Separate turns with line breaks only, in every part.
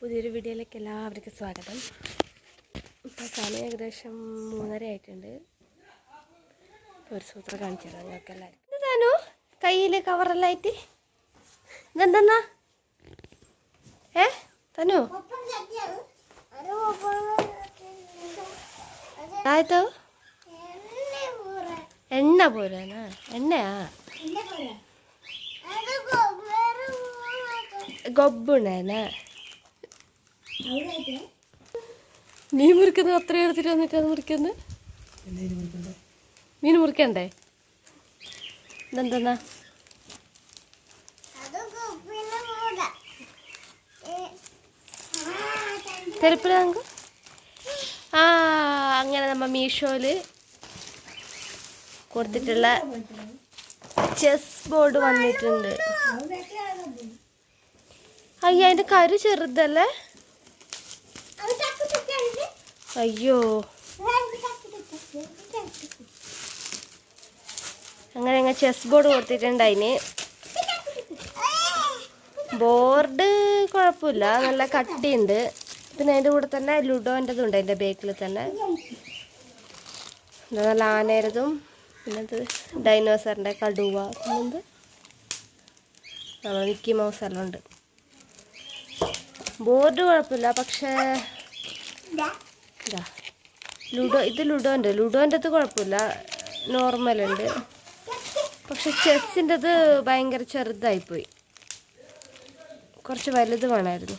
പുതിയൊരു വീഡിയോയിലേക്ക് എല്ലാവർക്കും സ്വാഗതം. ഇപ്പോൾ സമയം ഏകദേശം മൂന്നര ആയിട്ടുണ്ട്. ഒരു സൂത്രം കാണിച്ചു തരാം നിങ്ങൾക്ക് എല്ലാവർക്കും. ഇതാനു കയ്യിൽ കവറെല്ലായിട്ട് ഇതെന്തെന്നാ? ഏ? തനു ആയിട്ടോ എണ്ണ പോരാനാ? എണ്ണയാ? ഗൊಬ್ಬുണ്ടേനാ നീ മുറിക്കുന്നത് അത്ര എടുത്തിട്ട് വന്നിട്ടാണ് മുറിക്കുന്നത്? മീൻ മുറിക്കണ്ടേ? ഇതെന്തെന്നാ? തെരപ്പില നമുക്ക് ആ അങ്ങനെ നമ്മ മീഷോയിൽ കൊടുത്തിട്ടുള്ള ചെസ് ബോർഡ് വന്നിട്ടുണ്ട്. അയ്യ അതിന്റെ കരു ചെറുതല്ലേ? അയ്യോ. അങ്ങനെ ഞങ്ങൾ ചെസ് ബോർഡ് കൊടുത്തിട്ടുണ്ട് അതിന് ബോർഡ് കുഴപ്പമില്ല. നല്ല കട്ടിയുണ്ട്. പിന്നെ അതിന്റെ കൂടെ തന്നെ ലുഡോന്റെതും ഉണ്ട് അതിന്റെ ബേക്കിൽ തന്നെ. നല്ല ആനേരതും. പിന്നെ ഡൈനോസറിന്റെ കടുവ. പിന്നെന്ത് നമ്മൾ മിക്കി മൗസ് എല്ലാം ഉണ്ട്. ബോർഡ് കുഴപ്പമില്ല. പക്ഷേ ലുഡോ ഇത് ലുഡോന്റെ അത് കുഴപ്പമില്ല. നോർമലുണ്ട്. പക്ഷെ ചെസ്സിന്റെത് ഭയങ്കര ചെറുതായിപ്പോയി. കുറച്ച് വലുത് വേണമായിരുന്നു.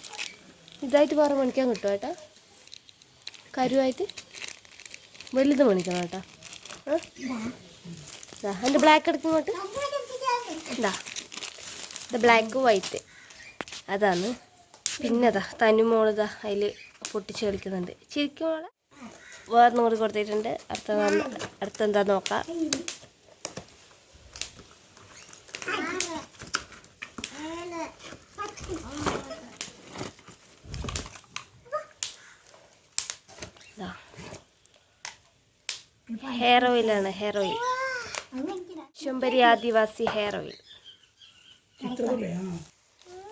ഇതായിട്ട് വേറെ മണിക്കാൻ കിട്ടും ഏട്ടാ? കരുവായിട്ട്? വലുത് മണിക്കണം കേട്ടോ എന്റെ ബ്ലാക്ക് എടുക്കും ഇങ്ങോട്ട്. എന്താ ഇത് ബ്ലാക്ക് വൈറ്റ് അതാണ്. പിന്നെതാ തനുമോളിതാ അതിൽ പൊട്ടിച്ച് കളിക്കുന്നുണ്ട്. ശരിക്കും മോളെ? വേറെ നൂറ് കൊടുത്തിട്ടുണ്ട്. അടുത്ത അടുത്ത എന്താ നോക്കാം. ഹെയർ ഓയിലാണ് ഹെയർ ഓയിൽ ശുംബരി ആദിവാസി ഹെയർ ഓയിൽ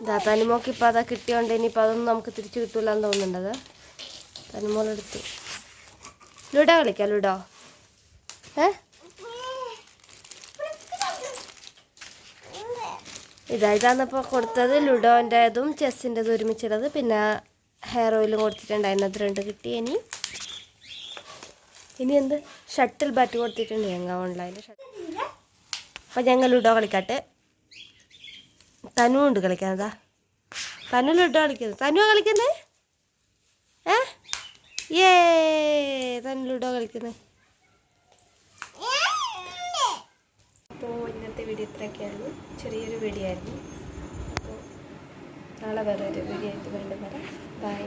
ഇതാ തനിമോക്ക് ഇപ്പം അതാ കിട്ടിയോണ്ട് ഇനിയിപ്പോൾ അതൊന്നും നമുക്ക് തിരിച്ചു കിട്ടൂലെന്ന് തോന്നുന്നുണ്ടത്. തനുമോളെടുത്ത്. ലുഡോ കളിക്കാം ലുഡോ. ഏ? ഇതാ ഇതാന്നപ്പോൾ കൊടുത്തത് ലുഡോന്റെതും ചെസ്സിന്റെതും ഒരുമിച്ചുള്ളത് പിന്നെ ഹെയർ ഓയിലും കൊടുത്തിട്ടുണ്ടായിരുന്നു. അത് രണ്ട് കിട്ടി ഇനി. ഇനി എന്ത്? ഷട്ടിൽ ബാറ്റ് കൊടുത്തിട്ടുണ്ട് ഞങ്ങൾ ഓൺലൈനിൽ. അപ്പം ഞങ്ങൾ ലുഡോ കളിക്കട്ടെ. തനു ഉണ്ട് കളിക്കാനതാ തനു ലുഡോ കളിക്കുന്നത് തനുവാ കളിക്കുന്നേ? ഏ ലുഡോ കളിക്കുന്നത്. അപ്പോൾ ഇന്നത്തെ വീഡിയോ ഇത്രയൊക്കെയായിരുന്നു ചെറിയൊരു വീഡിയോ ആയിരുന്നു. അപ്പോൾ നാളെ വേറെ ഒരു വീഡിയോ ആയിട്ട് വീണ്ടും വരാം. ബൈ